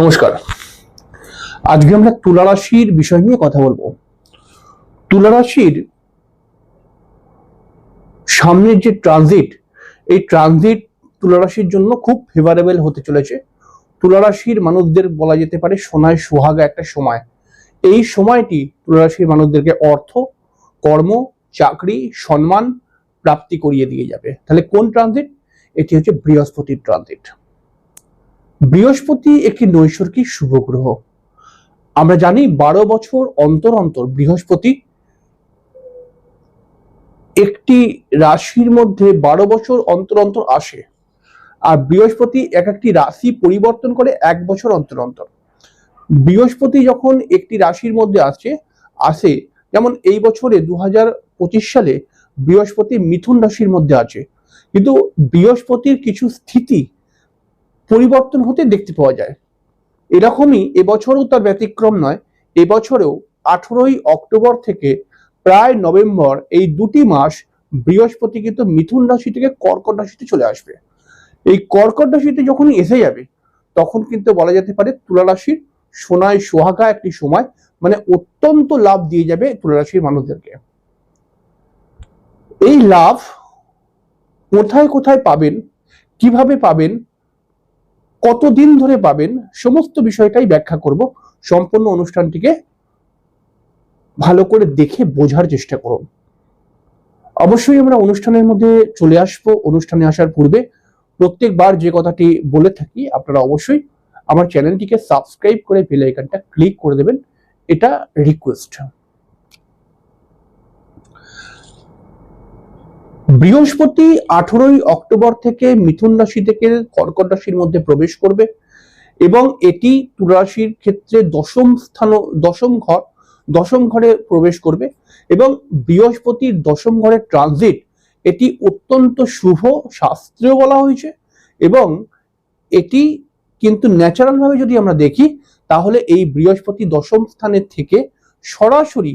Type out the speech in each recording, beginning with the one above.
নমস্কার। আজকে আমরা তুলা রাশির বিষয় নিয়ে কথা বলব। তুলা রাশির সামনের যে ট্রানজিট এই ট্রানজিট তুলা রাশির জন্য খুব ফেভারেবল হতে চলেছে। তুলা রাশির মানুষদের বলা যেতে পারে সোনায় সোহাগা একটা সময়। এই সময়টি তুলা রাশির মানুষদেরকে অর্থ, কর্ম, চাকরি, সম্মান প্রাপ্তি করিয়ে দিয়ে যাবে। তাহলে কোন ট্রানজিট এটি হচ্ছে বৃহস্পতির ট্রানজিট বৃহস্পতি একটি নৈসর্গিক শুভ গ্রহ আমরা জানি বারো বছর অন্তর অন্তর বৃহস্পতি একটি রাশির মধ্যে বারো বছর অন্তর অন্তর আসে আর বৃহস্পতি এক একটি রাশি পরিবর্তন করে এক বছর অন্তর অন্তর। বৃহস্পতি যখন একটি রাশির মধ্যে আসে আসে, যেমন এই বছরে দু সালে বৃহস্পতি মিথুন রাশির মধ্যে আছে। কিন্তু বৃহস্পতির কিছু স্থিতি পরিবর্তন হতে দেখতে পাওয়া যায়। এরকমই এবছরও তার ব্যতিক্রম নয়। এবছরেও আঠেরোই অক্টোবর থেকে প্রায় নভেম্বর এই দুটি মাস বৃহস্পতি কিন্তু মিথুন রাশি থেকে কর্কট রাশিতে চলে আসবে। এই কর্কট রাশিতে যখনই এসে যাবে, তখন কিন্তু বলা যেতে পারে তুলা রাশির সোনায় সোহাগা একটি সময় মানে অত্যন্ত লাভ দিয়ে যাবে তুলা রাশির মানুষদেরকে। এই লাভ কোথায় কোথায় পাবেন, কীভাবে পাবেন কতদিন ধরে পাবেন সমস্ত বিষয়টাই ব্যাখ্যা করব। সম্পূর্ণ অনুষ্ঠানটিকে ভালো করে দেখে বোঝার চেষ্টা করুন। অবশ্যই আমরা অনুষ্ঠানের মধ্যে চলে আসব। অনুষ্ঠানে আসার পূর্বে প্রত্যেকবার যে কথাটি বলে থাকি, আপনারা অবশ্যই আমার চ্যানেলটিকে সাবস্ক্রাইব করে বেল আইকনটা ক্লিক করে দেবেন। এটা রিকোয়েস্ট বৃহস্পতি আঠেরোই অক্টোবর থেকে মিথুন রাশি থেকে কর্কট রাশির মধ্যে প্রবেশ করবে এবং এটি তুলা রাশির ক্ষেত্রে দশম স্থান, দশম ঘর, দশম ঘরে প্রবেশ করবে এবং বৃহস্পতির দশম ঘরের ট্রানজিট এটি অত্যন্ত শুভ শাস্ত্রেও বলা হয়েছে এবং এটি কিন্তু ন্যাচারাল ভাবে যদি আমরা দেখি, তাহলে এই বৃহস্পতি দশম স্থানের থেকে সরাসরি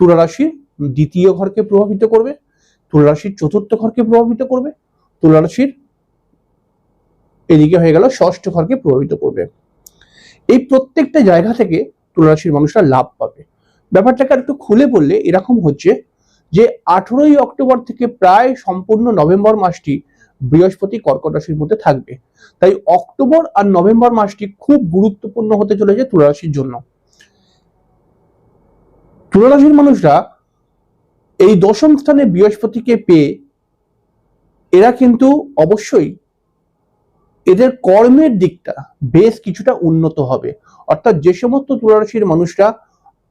তুলা রাশির দ্বিতীয় ঘরকে প্রভাবিত করবে। তুলা রাশির চতুর্থ ঘরকে প্রভাবিত করবে। তুলারাশির এদিকে হয়ে গেল ষষ্ঠ ঘরকে প্রভাবিত করবে। এই প্রত্যেকটা জায়গা থেকে তুলা রাশির মানুষরা লাভ পাবে। ব্যাপারটাকে একটু খুলে বললে এরকম হচ্ছে যে আঠেরোই অক্টোবর থেকে প্রায় সম্পূর্ণ নভেম্বর মাসটি বৃহস্পতি কর্কট রাশির মধ্যে থাকবে। তাই অক্টোবর আর নভেম্বর মাসটি খুব গুরুত্বপূর্ণ হতে চলেছে তুলারাশির জন্য। তুলা রাশির মানুষরা এই দশম স্থানে বৃহস্পতিকে পেয়ে এরা কিন্তু অবশ্যই এদের কর্মের দিকটা বেশ কিছুটা উন্নত হবে। অর্থাৎ যে সমস্ত তুলারাশির মানুষরা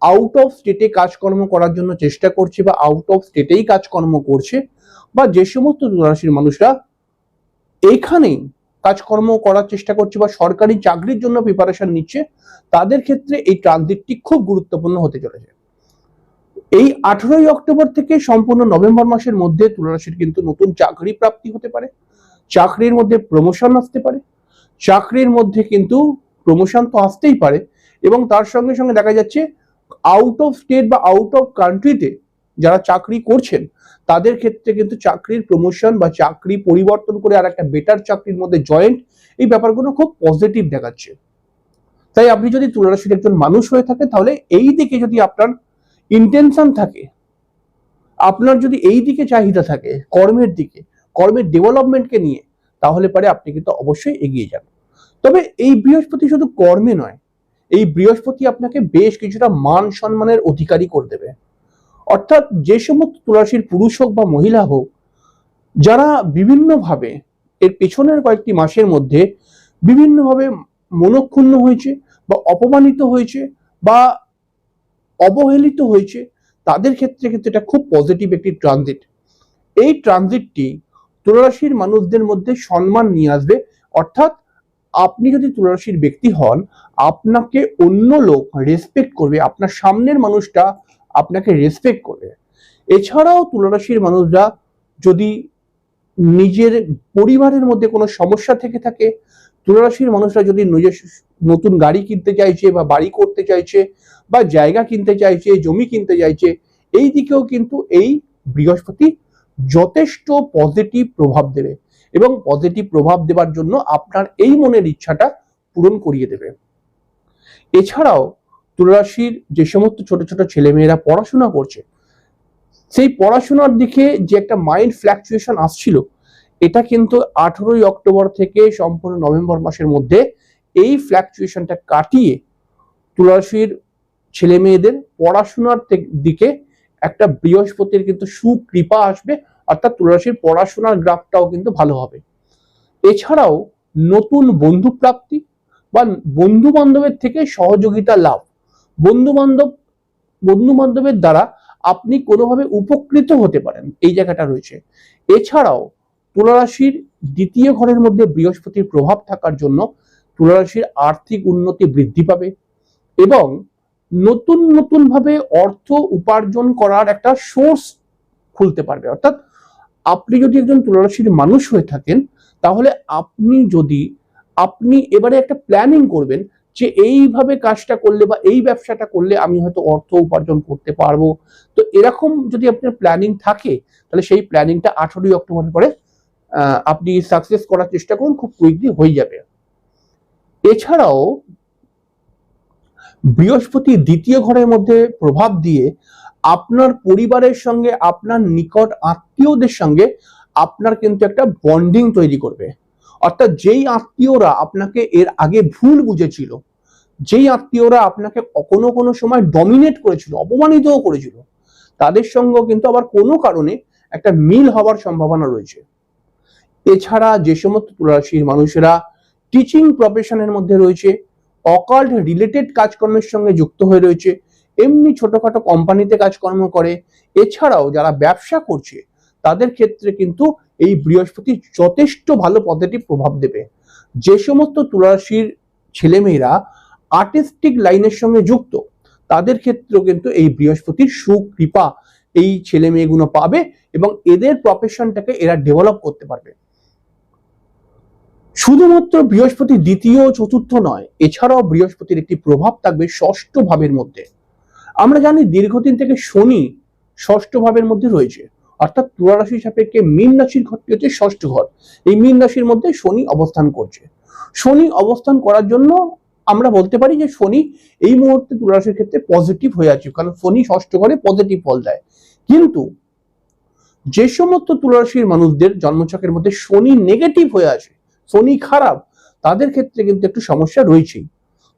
আউট অফ স্টেটে কাজকর্ম করার জন্য চেষ্টা করছে বা আউট অফ স্টেটেই কাজকর্ম করছে বা যে সমস্ত তুলারাশির মানুষরা এইখানেই কাজকর্ম করার চেষ্টা করছে বা সরকারি চাকরির জন্য প্রিপারেশন নিচ্ছে, তাদের ক্ষেত্রে এই ট্রানজিটটি খুব গুরুত্বপূর্ণ হতে চলেছে। এই আঠেরোই অক্টোবর থেকে সম্পূর্ণ নভেম্বর মাসের মধ্যে তুলারাশির কিন্তু নতুন চাকরি প্রাপ্তি হতে পারে। চাকরির মধ্যে প্রমোশন আসতে পারে। চাকরির মধ্যে কিন্তু প্রমোশন তো আসতেই পারে এবং তার সঙ্গে সঙ্গে দেখা যাচ্ছে আউট অফ স্টেট বা আউট অফ কান্ট্রিতে যারা চাকরি করছেন, তাদের ক্ষেত্রে কিন্তু চাকরির প্রমোশন বা চাকরি পরিবর্তন করে আর একটা বেটার চাকরির মধ্যে জয়েন্ট এই ব্যাপারগুলো খুব পজিটিভ দেখাচ্ছে। তাই আপনি যদি তুলারাশির একজন মানুষ হয়ে থাকেন, তাহলে এই দিকে যদি আপনার ইন্টেনশন থাকে। আপনার যদি এই দিকে চাহিদা থাকে, কর্মের দিকে, কর্মের ডেভেলপমেন্টকে নিয়ে, তাহলে পারে আপনি কিন্তু অবশ্যই এগিয়ে যান। তবে এই বৃহস্পতি শুধু কর্মে নয়, এই বৃহস্পতি আপনাকে বেশ কিছুটা মান সম্মানের অধিকারী করে দেবে। অর্থাৎ যে সমস্ত তুলাসীর পুরুষ হোক বা মহিলা হোক, যারা বিভিন্নভাবে এর পেছনের কয়েকটি মাসের মধ্যে বিভিন্নভাবে মনক্ষুণ্ণ হয়েছে বা অপমানিত হয়েছে বা অবহেলিত হয়েছে, তাদের ক্ষেত্রে কিন্তু এটা খুব পজিটিভ একটি ট্রানজিট এই ট্রানজিটটি তুলারাশির মানুষদের মধ্যে সম্মান নিয়ে আসবে। অর্থাৎ আপনি যদি তুলারাশির ব্যক্তি হন, আপনাকে অন্য লোক রেসপেক্ট করবে, আপনার সামনের মানুষটা আপনাকে রেসপেক্ট করবে। এছাড়াও তুলারাশির মানুষরা যদি নিজের পরিবারের মধ্যে কোনো সমস্যা থেকে থাকে তুলারাশির মানুষরা যদি নিজের নতুন গাড়ি কিনতে চাইছে বা বাড়ি করতে চাইছে বা জায়গা কিনতে চাইছে, জমি কিনতে চাইছে, এই দিকেও কিন্তু এই বৃহস্পতি যথেষ্ট পজিটিভ প্রভাব দেবে এবং পজিটিভ প্রভাব দেওয়ার জন্য আপনার এই মনের ইচ্ছাটা পূরণ করিয়ে দেবে। এছাড়াও তুলারাশির যে সমস্ত ছোট ছোট ছেলেমেয়েরা পড়াশোনা করছে, সেই পড়াশোনার দিকে যে একটা মাইন্ড ফ্ল্যাকচুয়েশন আসছিল এটা কিন্তু আঠেরোই অক্টোবর থেকে সম্পূর্ণ নভেম্বর মাসের মধ্যে এই ফ্ল্যাকচুয়েশনটা কাটিয়ে তুলারাশির ছেলে মেয়েদের পড়াশোনার দিকে একটা বৃহস্পতির কিন্তু সুকৃপা আসবে, অর্থাৎ তুলারাশির পড়াশোনার গ্রাফটাও কিন্তু ভালো হবে। এছাড়াও নতুন বন্ধু প্রাপ্তি বা বন্ধু বান্ধবের থেকে সহযোগিতা লাভ। বন্ধু বান্ধব বন্ধু বান্ধবের দ্বারা আপনি কোনোভাবে উপকৃত হতে পারেন, এই জায়গাটা রয়েছে। এছাড়াও তুলারাশির দ্বিতীয় ঘরের মধ্যে বৃহস্পতির প্রভাব থাকার জন্য তুলারাশির আর্থিক উন্নতি বৃদ্ধি পাবে এবং নতুন নতুন ভাবে অর্থ উপার্জন করার একটা সোর্স খুলতে পারবে। অর্থাৎ আপনি যদি একজন তুলারাশির মানুষ হয়ে থাকেন, তাহলে আপনি যদি, আপনি এবারে একটা প্ল্যানিং করবেন যে এইভাবে কাজটা করলে বা এই ব্যবসাটা করলে আমি হয়তো অর্থ উপার্জন করতে পারব। তো এরকম যদি আপনার প্ল্যানিং থাকে, তাহলে সেই প্ল্যানিংটা আঠারোই অক্টোবরের পরে আপনি সাকসেস করার চেষ্টা করুন, খুব কুইকলি হয়ে যাবে। এছাড়াও, বৃহস্পতি দ্বিতীয় ঘরের মধ্যে প্রভাব দিয়ে আপনার পরিবারের সঙ্গে, আপনার নিকট আত্মীয়দের সঙ্গে আপনার কিন্তু একটা বন্ডিং তৈরি করবে। অর্থাৎ যেই আত্মীয়রা আপনাকে এর আগে ভুল বুঝেছিল, যেই আত্মীয়রা আপনাকে কোনো কোনো সময় ডমিনেট করেছিল, অপমানিতও করেছিল, তাদের সঙ্গেও কিন্তু আবার কোনো কারণে একটা মিল হওয়ার সম্ভাবনা রয়েছে। এছাড়া যে সমস্ত তুলারাশির মানুষেরা টিচিং প্রফেশনের মধ্যে রয়েছে অকাল্ট রিলেটেড কাজকর্মের সঙ্গে যুক্ত হয়ে রয়েছে, এমনি ছোটখাটো কোম্পানিতে কাজকর্ম করে, এছাড়াও যারা ব্যবসা করছে, তাদের ক্ষেত্রে কিন্তু এই বৃহস্পতি যথেষ্ট ভালো পজিটিভ প্রভাব দেবে। যে সমস্ত তুলারাশির ছেলেমেয়েরা আর্টিস্টিক লাইনের সঙ্গে যুক্ত, তাদের ক্ষেত্রেও কিন্তু এই বৃহস্পতির সুকৃপা এই ছেলে মেয়েগুলো পাবে এবং এদের প্রফেশনটাকে এরা ডেভেলপ করতে পারবে। শুধুমাত্র বৃহস্পতি দ্বিতীয় চতুর্থ নয়, এছাড়াও বৃহস্পতির একটি প্রভাব থাকবে ষষ্ঠ ভাবের মধ্যে। আমরা জানি দীর্ঘদিন থেকে শনি ষষ্ঠ ভাবের মধ্যে রয়েছে, অর্থাৎ তুলা রাশি সাপেক্ষে মীন রাশির ঘরটি হচ্ছে? ষষ্ঠ ঘর এই মীন রাশির মধ্যে শনি অবস্থান করছে। শনি অবস্থান করার জন্য আমরা বলতে পারি যে শনি এই মুহূর্তে তুলা রাশির ক্ষেত্রে পজিটিভ হয়ে আছে, কারণ শনি ষষ্ঠ ঘরে পজিটিভ ফল দেয়। কিন্তু যে সমস্ত তুলারাশির মানুষদের জন্মছকের মধ্যে শনি নেগেটিভ হয়ে আছে শনি খারাপ, তাদের ক্ষেত্রে কিন্তু একটু সমস্যা রয়েছেই।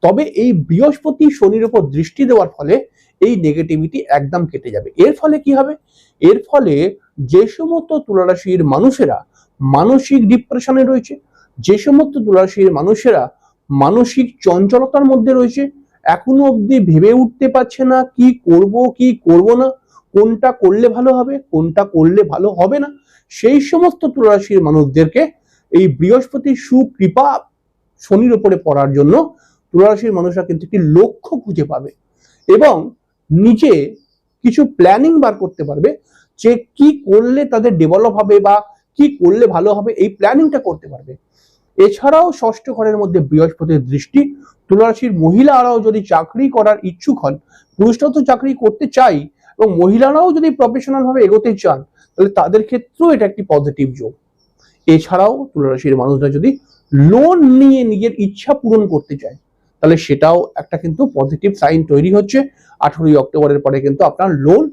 তবে এই বৃহস্পতি শনির উপর দৃষ্টি দেওয়ার ফলে এই নেগেটিভিটি একদম কেটে যাবে। এর ফলে কি হবে? এর ফলে যে সমস্ত তুলারাশির মানুষেরা মানসিক ডিপ্রেশনে রয়েছে, যে সমস্ত তুলারাশির মানুষেরা মানসিক চঞ্চলতার মধ্যে রয়েছে, এখনও অবধি ভেবে উঠতে পারছে না কি করব কি করব না, কোনটা করলে ভালো হবে, কোনটা করলে ভালো হবে না, সেই সমস্ত তুলারাশির মানুষদেরকে এই বৃহস্পতির সুকৃপা শনির উপরে পড়ার জন্য তুলারাশির মানুষরা কিন্তু একটি লক্ষ্য খুঁজে পাবে এবং নিজে কিছু প্ল্যানিং বার করতে পারবে যে কি করলে তাদের ডেভেলপ হবে বা কি করলে ভালো হবে এই প্ল্যানিংটা করতে পারবে। এছাড়াও ষষ্ঠ ঘরের মধ্যে বৃহস্পতির দৃষ্টি, তুলারাশির মহিলারাও যদি চাকরি করার ইচ্ছুক হন, পুরুষরাও তো চাকরি করতে চাই এবং মহিলারাও যদি প্রফেশনাল ভাবে এগোতে চান, তাহলে তাদের ক্ষেত্রেও এটা একটি পজিটিভ যোগ। এছাড়াও তুলারাশির মানুষরা যদি লোন নিয়ে নিজের ইচ্ছা পূরণ করতে চায়, তাহলে সেটাও একটা কিন্তু পজিটিভ সাইন তৈরি হচ্ছে। আঠেরোই অক্টোবরের পরে কিন্তু আপনার লোন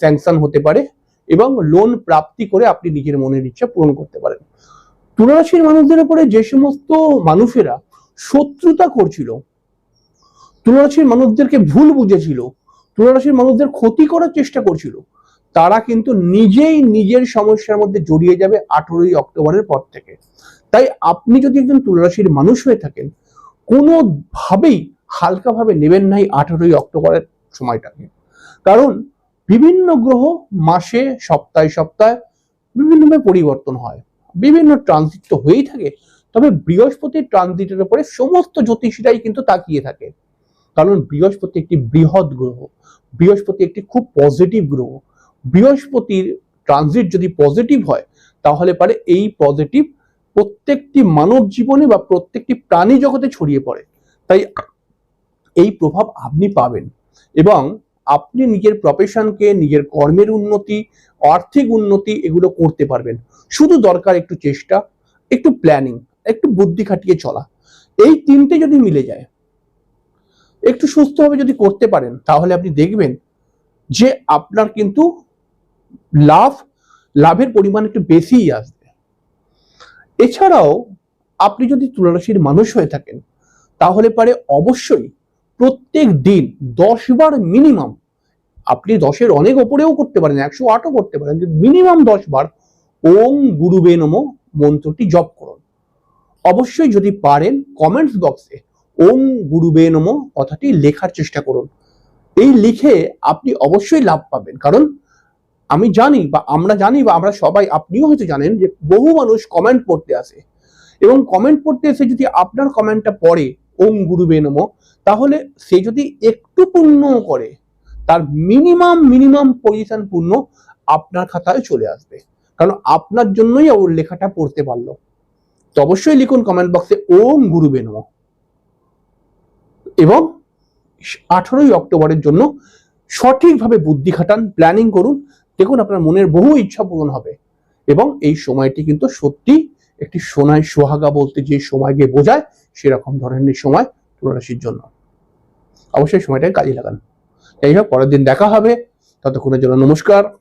স্যাংশন হতে পারে এবং লোন প্রাপ্তি করে আপনি নিজের মনের ইচ্ছা পূরণ করতে পারেন। তুলারাশির মানুষদের উপরে যে সমস্ত মানুষেরা শত্রুতা করছিল তুলারাশির মানুষদেরকে ভুল বুঝেছিল তুলারাশির মানুষদের ক্ষতি করার চেষ্টা করছিল তারা কিন্তু নিজেই নিজের সমস্যার মধ্যে জড়িয়ে যাবে আঠেরোই অক্টোবরের পর থেকে। তাই আপনি যদি একজন তুলারাশির মানুষ হয়ে থাকেন, কোনোভাবেই হালকাভাবে নেবেন নাই আঠেরোই অক্টোবরের সময়টাকে। কারণ বিভিন্ন গ্রহ মাসে, সপ্তাহে সপ্তাহে বিভিন্নভাবে পরিবর্তন হয়। বিভিন্ন ট্রানজিট তো হয়েই থাকে, তবে বৃহস্পতির ট্রানজিটের উপরে সমস্ত জ্যোতিষীরাই কিন্তু তাকিয়ে থাকে। কারণ বৃহস্পতি একটি বৃহৎ গ্রহ, বৃহস্পতি একটি খুব পজিটিভ গ্রহ। বৃহস্পতির ট্রানজিট যদি পজিটিভ হয়, তাহলে পারে এই পজিটিভ প্রত্যেকটি মানব জীবনে বা প্রত্যেকটি প্রাণী জগতে ছড়িয়ে পড়ে। তাই এই প্রভাব আপনি পাবেন এবং আপনি নিজের প্রফেশনকে নিজের কর্মের উন্নতি, আর্থিক উন্নতি এগুলো করতে পারবেন। শুধু দরকার একটু চেষ্টা, একটু প্ল্যানিং একটু বুদ্ধি খাটিয়ে চলা। এই তিনটে যদি মিলে যায়, একটু সুস্থভাবে যদি করতে পারেন, তাহলে আপনি দেখবেন যে আপনার কিন্তু লাভ, লাভের পরিমাণ একটু বেশিই আসবে। এছাড়াও আপনি যদি তুলারাশির মানুষ হয়ে থাকেন, তাহলে পারে অবশ্যই প্রত্যেক দিন দশ বার মিনিমাম আপনি দশের অনেক ওপরেও করতে পারেন, একশো আটও করতে পারেন মিনিমাম দশ বার ওম গুরুবে নম মন্ত্রটি জপ করুন। অবশ্যই যদি পারেন কমেন্টস বক্সে ওম গুরুবে নম কথাটি লেখার চেষ্টা করুন। এই লিখে আপনি অবশ্যই লাভ পাবেন, কারণ আমি জানি বা আমরা জানি বা আমরা সবাই, আপনিও হয়তো জানেন যে বহু মানুষ কমেন্ট পড়তে আসে। এবং কমেন্ট পড়তে এসে যদি আপনার কমেন্টটা পড়ে, ওম গুরু বেনম তাহলে সে যদি একটু পূর্ণ করে, তার মিনিমাম মিনিমাম পজিশন পূর্ণ আপনার খাতায় চলে আসবে। কারণ আপনার জন্যই ওর লেখাটা পড়তে পারল। তো অবশ্যই লিখুন কমেন্ট বক্সে ওম গুরুবে নম। এবং আঠারোই অক্টোবরের জন্য সঠিকভাবে বুদ্ধি খাটান প্ল্যানিং করুন দেখুন আপনার মনের বহু ইচ্ছা পূরণ হবে। এবং এই সময়টি কিন্তু সত্যি একটি সোনায় সোহাগা বলতে যে সময়কে বোঝায়, সেরকম ধরনের সময় তুলারাশির জন্য। অবশ্যই সময়টাকে কাজে লাগান। যাই হোক, পরের দিন দেখা হবে। ততক্ষণের জন্য নমস্কার।